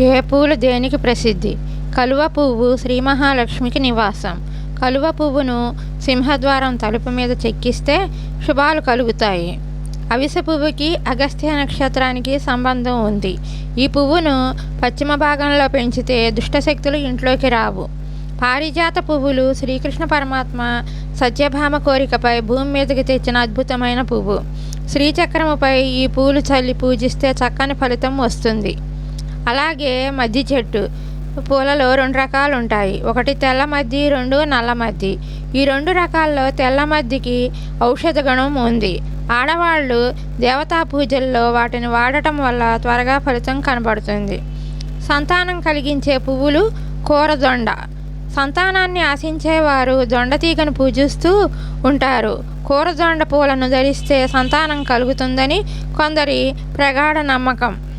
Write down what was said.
ఏ పూలు దేనికి ప్రసిద్ధి? కలువ పువ్వు శ్రీ మహాలక్ష్మికి నివాసం. కలువ పువ్వును సింహద్వారం తలుపు మీద చెక్కిస్తే శుభాలు కలుగుతాయి. అవిసె పువ్వుకి అగస్త్య నక్షత్రానికి సంబంధం ఉంది. ఈ పువ్వును పశ్చిమ భాగంలో పెంచితే దుష్టశక్తులు ఇంట్లోకి రావు. పారిజాత పువ్వులు శ్రీకృష్ణ పరమాత్మ సత్యభామ కోరికపై భూమి మీదకి తెచ్చిన అద్భుతమైన పువ్వు. శ్రీచక్రముపై ఈ పూలు చల్లి పూజిస్తే చక్కని ఫలితం వస్తుంది. అలాగే మద్ది చెట్టు. పూలలో రెండు రకాలు ఉంటాయి ఒకటి తెల్ల మద్ది రెండు నల్ల మద్ది ఈ రెండు రకాల్లో తెల్ల మద్దికి ఔషధ గుణం ఉంది. ఆడవాళ్ళు దేవతా పూజల్లో వాటిని వాడటం వల్ల త్వరగా ఫలితం కనబడుతుంది. సంతానం కలిగించే పువ్వులు కూరదొండ సంతానాన్ని ఆశించేవారు దొండతీగను పూజిస్తూ ఉంటారు. కూరదొండ పూలను ధరిస్తే సంతానం కలుగుతుందని కొందరి ప్రగాఢ నమ్మకం.